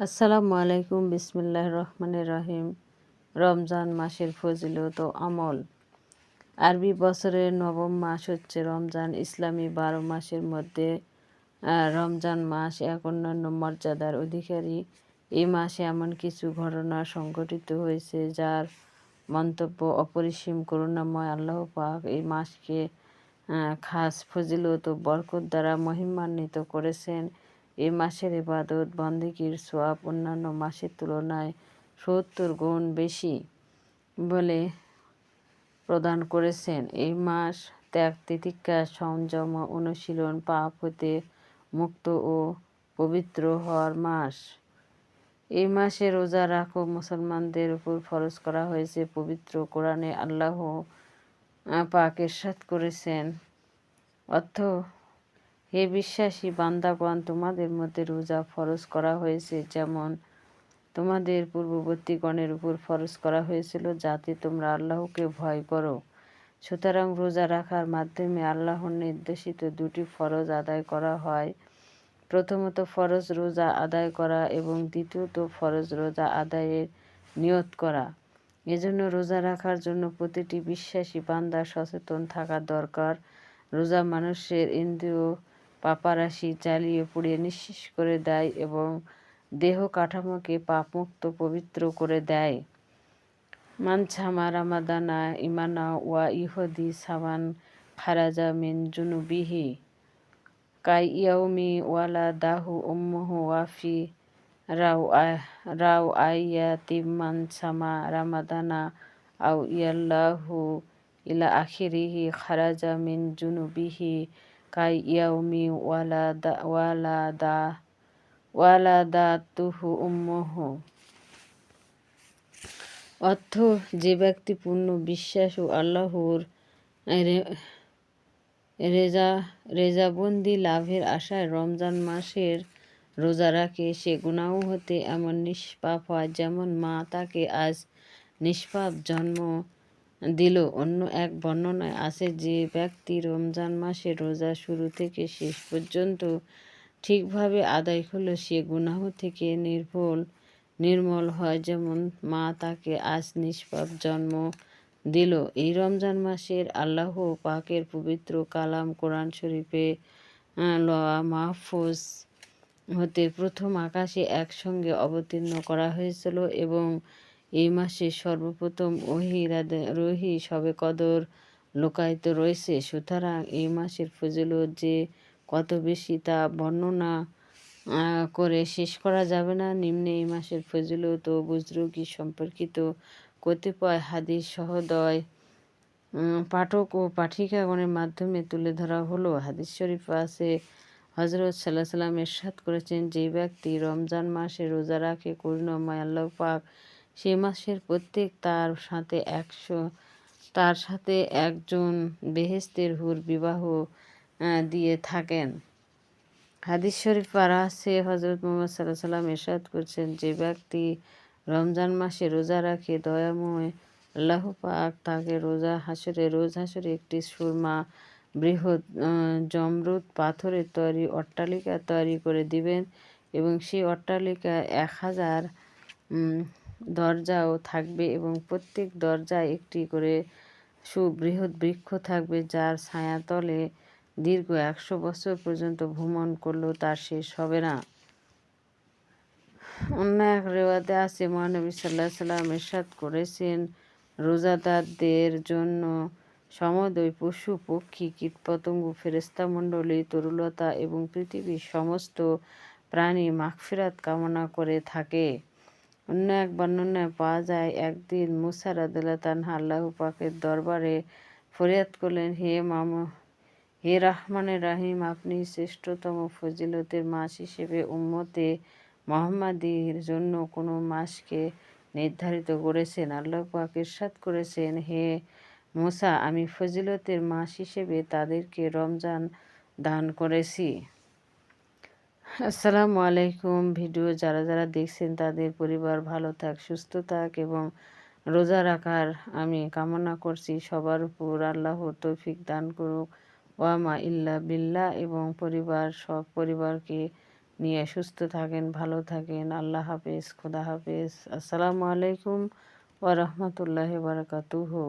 আসসালামু আলাইকুম বিসমিল্লাহ রহমানের রহিম। রমজান মাসের ফজিলত ও আমল। আরবি বছরের নবম মাস হচ্ছে রমজান। ইসলামী বারো মাসের মধ্যে রমজান মাস এক অন্যান্য মর্যাদার অধিকারী। এই মাসে এমন কিছু ঘটনা সংঘটিত হয়েছে যার মন্তব্য অপরিসীম করুণাময় আল্লাহ পাক এই মাসকে খাস ফজিলত ও বরকত দ্বারা মহিমান্বিত করেছেন। এ মাসের ইবাদত বন্দিগির সোয়াব অন্যান্য মাসের তুলনায় সত্তর গুণ বেশি বলে প্রদান করেছেন। এই মাস ত্যাগ, তিতিক্ষা, সংযম অনুশীলন পাপ হতে মুক্ত ও পবিত্র হওয়ার মাস। এই মাসে রোজা রাখো, মুসলমানদের উপর ফরজ করা হয়েছে, পবিত্র কোরআনে আল্লাহ পাক এরশাদ করেছেন। অর্থ হে বিশ্বাসী বান্দাগণ, তোমাদের মধ্যে রোজা ফরজ করা হয়েছে। যেমন তোমাদের পূর্ববর্তী গণের উপর ফরজ করা হয়েছিল, যাতে তোমরা আল্লাহকে ভয় করো। সুতরাং রোজা রাখার মাধ্যমে আল্লাহর নির্দেশিত দুটি ফরজ আদায় করা হয়। প্রথমত ফরজ রোজা আদায় করা এবং দ্বিতীয়ত ফরজ রোজা আদায়ের নিয়ত করা। এজন্য রোজা রাখার জন্য প্রতিটি বিশ্বাসী বান্দা সচেতন থাকা দরকার। রোজা মানুষের ইন্দ্রিয় পাপারাশি চালিয়ে পুড়িয়ে নিঃশেষ করে দেয় এবং দেহ কাঠামোকে পাপমুক্ত পবিত্র করে দেয়। মানছামা, রামাদানা, ইমানা ওয়া ইহদি, সাবান, খারাজা, মিন জুনুবিহি, কাই ইয়াউমি ওয়ালা দাহু উম্মহু ওয়াফি, রাও রাও আইয়া তিমান সামা রামাদানা আউ ইয়াল্লাহু ইলা আখিরিহি, খারাজা, মিন জুনুবিহি কাই ইয়াউমি ওয়ালাদা ওয়ালাদা ওয়ালাদাতুহু উম্মুহু অর্থ, যে ব্যক্তি পূর্ণ বিশ্বাস ও আল্লাহর রেজা, রেজাবন্দি লাভের আশায় রমজান মাসের রোজা রাখে, সে গুনাহ হতে এমন নিষ্পাপ হয় যেমন মা তাকে আজ নিষ্পাপ জন্ম দিল। অন্য এক বর্ণনায় আছে যে ব্যক্তি রমজান মাসে রোজা শুরু থেকে শেষ পর্যন্ত ঠিকভাবে আদায় হলো সে গুনাহ থেকে নির্ভুল, নির্মল হয়। যেমন মা তাকে আজ নিষ্পাপ জন্ম দিল। এই রমজান মাসের আল্লাহ পাকের পবিত্র কালাম কোরআন শরীফে লোয়া মাহফুজ হতে প্রথম আকাশে একসঙ্গে অবতীর্ণ করা হয়েছিল এবং এই মাসে সর্বপ্রথম ওহি রহি সবে কদর লোকায়িত রয়েছে। সুতরাং এই মাসের ফজিলত যে কত বেশি তা বর্ণনা করে শেষ করা যাবে না। নিম্নে এই মাসের ফজিলত ও বুজরুগি সম্পর্কিত কতিপয় হাদিস সহদয় পাঠক ও পাঠিকাগণের মাধ্যমে তুলে ধরা হলো। হাদিস শরীফ আছে হজরত সাল্লাহ সাল্লাম এরশাদ করেছেন, যে ব্যক্তি রমজান মাসে রোজা রাখে, করুণাময়, আল্লাহ পাক সে মাসের প্রত্যেক তার সাথে একশো, তার সাথে একজন বেহেস্তের হুর বিবাহ দিয়ে থাকেন। হাদিস শরীফ পারা আছে হজরত মোহাম্মদ সাল্লাহ সাল্লাম এরশাদ করছেন যে ব্যক্তি রমজান মাসে রোজা রাখে, দয়াময়, আল্লাহ পাক তাকে রোজা হাসরে, রোজ হাসরে একটি সুরমা, বৃহৎ জমরুদ পাথরের তৈরি অট্টালিকা তৈরি করে দিবেন এবং সেই অট্টালিকা এক হাজার দরজাও থাকবে এবং প্রত্যেক দরজায় একটি করে সুবৃহৎ বৃক্ষ থাকবে যার ছায়াতলে দীর্ঘ একশো বছর পর্যন্ত ভ্রমণ করলেও তার শেষ হবে না। অন্য এক রেওয়াতে আছে, মহানবী সাল্লাহ সাল্লাম এরশাদ করেছেন, রোজাদারদের জন্য সমদয় পশু, পক্ষী, কীটপতঙ্গ ফেরেস্তামণ্ডলী তরুলতা এবং পৃথিবীর সমস্ত প্রাণী মাগফিরাত কামনা করে থাকে। অন্য এক বর্ণনায় পাওয়া যায়, একদিন মুসার আদালত আল্লাহ পাকের দরবারে ফরিয়াদ করলেন, হে মাম, হে রহমানের রাহিম, আপনি শ্রেষ্ঠতম ফজিলতের মাস হিসেবে উম্মতে মোহাম্মদীর জন্য কোনো মাসকে নির্ধারিত করেছেন? আল্লাহ পাক ইরশাদ করেছেন, হে মোসা, আমি ফজিলতের মাস হিসেবে তাদেরকে রমজান দান করেছি। আসসালামু আলাইকুম। ভিডিও যারা যারা দেখছেন, তাদের পরিবার ভালো থাক, সুস্থ থাক এবং রোজা রাখার আমি কামনা করছি। সবার উপর আল্লাহ তৌফিক দান করুক। ওয়ামা ইল্লা বিল্লা এবং পরিবার, সব পরিবারকে নিয়ে সুস্থ থাকেন, ভালো থাকেন। আল্লাহ হাফেজ, খোদা হাফেজ। আসসালামু আলাইকুম ওরহমতুল্লাহ বারকাতুহু।